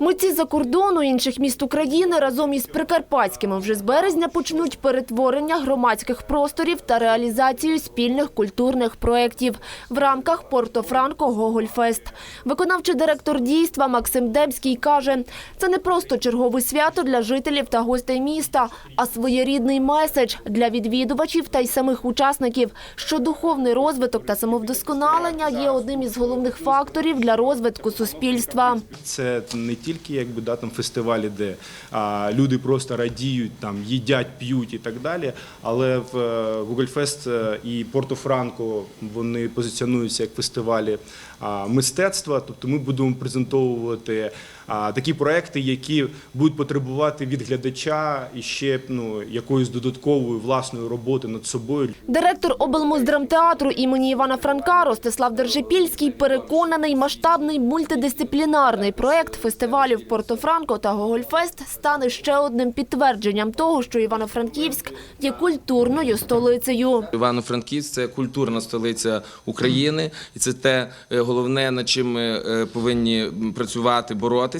Митці за кордону інших міст України разом із прикарпатськими вже з березня почнуть перетворення громадських просторів та реалізацію спільних культурних проєктів в рамках Порто-Франко Гогольфест. Виконавчий директор дійства Максим Демський каже, це не просто чергове свято для жителів та гостей міста, а своєрідний меседж для відвідувачів та й самих учасників, що духовний розвиток та самовдосконалення є одним із головних факторів для розвитку суспільства. Це не тільки якби да там фестивалі, де а, люди просто радіють, там їдять, п'ють і так далі. Але в е, Google Fest е, і Порто Франко вони позиціонуються як фестивалі а, мистецтва. Тобто ми будемо презентовувати такі проекти, які будуть потребувати від глядача і ще ну якоїсь додаткової власної роботи над собою. Директор облмуздрамтеатру імені Івана Франка Ростислав Держипільський переконаний, масштабний мультидисциплінарний проект фестивалів Порто-Франко та Гогольфест стане ще одним підтвердженням того, що Івано-Франківськ є культурною столицею. Івано-Франківськ це культурна столиця України, і це те е, головне, над чим ми е, повинні працювати, боротися.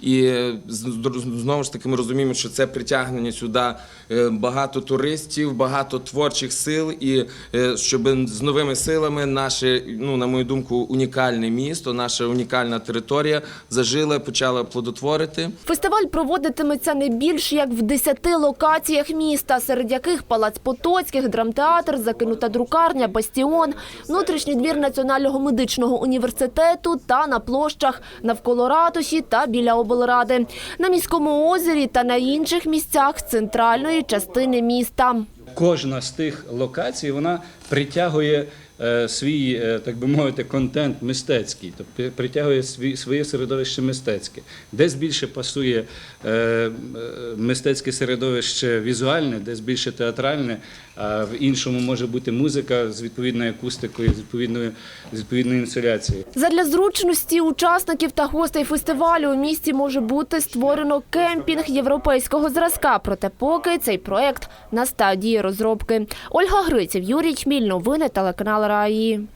І е, знову ж таки ми розуміємо, що це притягнення сюди е, багато туристів, багато творчих сил, і е, щоб з новими силами наше, ну на мою думку, унікальне місто, наша унікальна територія зажила, почала плодотворити. Фестиваль проводитиметься не більш як в 10 локаціях міста, серед яких Палац Потоцьких, драмтеатр, закинута друкарня, бастіон, внутрішній двір Національного медичного університету та на площах навколо ратуші та біля облради, на міському озері та на інших місцях центральної частини міста. Кожна з тих локацій вона притягує е, свій, е, так би мовити, контент мистецький, тобто притягує своє середовище мистецьке. Десь більше пасує е, мистецьке середовище візуальне, десь більше театральне, а в іншому може бути музика з відповідною акустикою, з відповідною, з відповідною інсуляцією. Задля зручності учасників та гостей фестивалю у місті може бути створено кемпінг європейського зразка. Проте поки цей проект на стадії розробки. Ольга Гриців, Юрій Чміль, новини телеканал Раї.